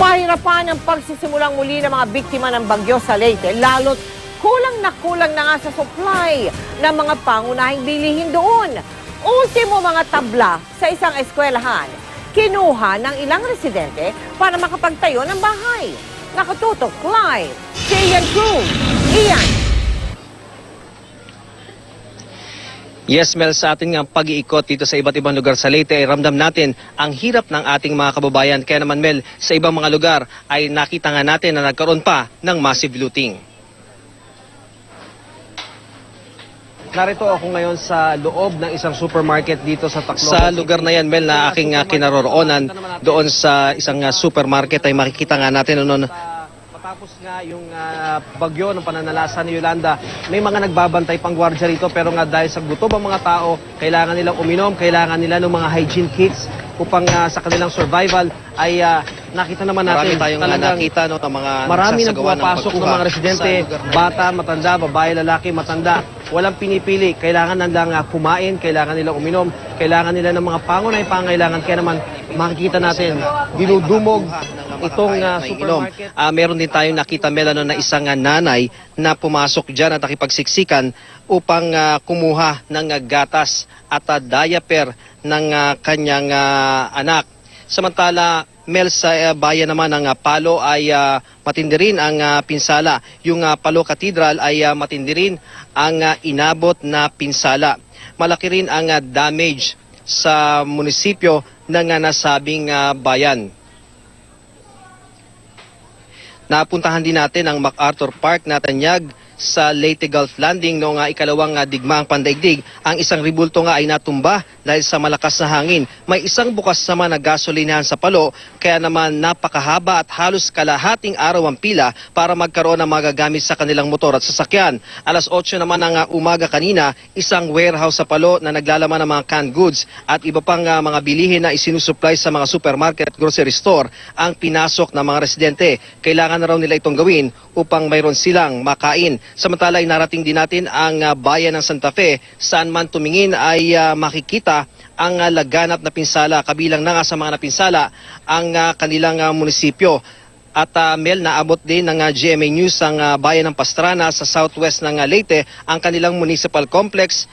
Pahirapan ang pagsisimulang muli ng mga biktima ng bagyo sa Leyte, lalo't kulang na kulang na nga sa supply ng mga pangunahing bilihin doon. Ultimo mga tabla sa isang eskwelahan, kinuha ng ilang residente para makapagtayo ng bahay. Nakatutok live, Ian Cruz. Ian, Yes, Mel, sa ating nga pag-iikot dito sa iba't ibang lugar sa Leyte, ay ramdam natin ang hirap ng ating mga kababayan. Kaya naman, Mel, sa ibang mga lugar ay nakita nga natin na nagkaroon pa ng massive looting. Narito ako ngayon sa loob ng isang supermarket dito sa Tacloban. Sa lugar na yan, Mel, na aking uh, kinaroroonan doon sa isang uh, supermarket ay makikita nga natin ano, Matapos nga yung ah, bagyo ng pananalasa ni Yolanda, may mga nagbabantay pang gwardya rito pero nga dahil sa gutom ang mga tao, kailangan nilang uminom, kailangan nila ng mga hygiene kits upang ah, sa kanilang survival ay ah, nakita naman natin Marami tayong talagang nakita no, ng mga marami ng pumapasok ng pagkuha mga residente, na bata, matanda, babae, lalaki, matanda. Walang pinipili. Kailangan nilang ah, kumain, kailangan nilang uminom, kailangan nila ng mga pangunay pangailangan. Kaya naman makikita natin, dinudumog itong ah, supermarket. Ah, meron din tayong nakita Melano na isang ah, nanay na pumasok dyan at nakipagsiksikan upang ah, kumuha ng ah, gatas at ah, diaper ng ah, kanyang ah, anak. Samantala, Mel sa ah, bayan naman ng ah, Palo ay ah, matindi rin ang ah, pinsala. Yung ah, Palo Cathedral ay ah, matindi rin ang ah, inabot na pinsala. Malaki rin ang ah, damage sa munisipyo ng ah, nasabing ah, bayan. Napuntahan din natin ang MacArthur Park na tanyag sa Leyte Gulf Landing noong uh, ikalawang uh, digmaang pandaigdig. Ang isang ribulto nga ay natumba dahil sa malakas na hangin. May isang bukas naman na gasolinahan sa palo kaya naman napakahaba at halos kalahating araw ang pila para magkaroon ng magagamit sa kanilang motor at sasakyan. Alas 8 naman ng uh, umaga kanina, isang warehouse sa palo na naglalaman ng mga canned goods at iba pang uh, mga bilihin na isinusupply sa mga supermarket at grocery store ang pinasok ng mga residente. Kailangan na raw nila itong gawin upang mayroon silang makain. Samantala ay narating din natin ang uh, bayan ng Santa Fe. Saan man tumingin ay uh, makikita ang uh, laganap na pinsala. Kabilang na nga sa mga napinsala ang uh, kanilang uh, munisipyo. At uh, Mel, naabot din ng uh, GMA News ang uh, bayan ng Pastrana sa southwest ng uh, Leyte, ang kanilang municipal complex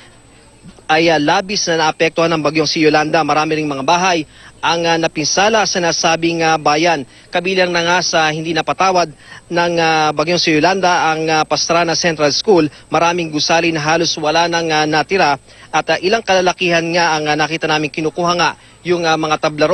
ay uh, labis na naapektuhan ng bagyong si Yolanda. Marami ring mga bahay ang uh, napinsala sa nasabing uh, bayan. Kabilang na nga sa hindi napatawad ng uh, bagyong si Yolanda ang uh, Pastrana Central School. Maraming gusali na halos wala nang uh, natira at uh, ilang kalalakihan nga ang uh, nakita namin kinukuha nga yung uh, mga tabla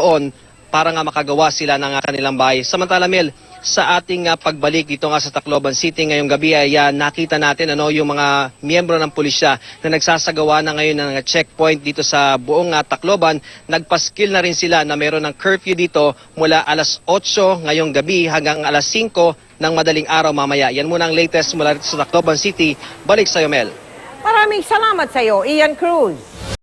para nga makagawa sila ng kanilang bahay. Samantala Mel, sa ating uh, pagbalik dito nga sa Tacloban City ngayong gabi ay uh, nakita natin ano yung mga miyembro ng pulisya na nagsasagawa na ngayon ng uh, checkpoint dito sa buong uh, Tacloban. Nagpaskil na rin sila na meron ng curfew dito mula alas 8 ngayong gabi hanggang alas 5 ng madaling araw mamaya. Yan muna ang latest mula dito sa Tacloban City. Balik sa Mel. maraming salamat sa iyo, Ian Cruz.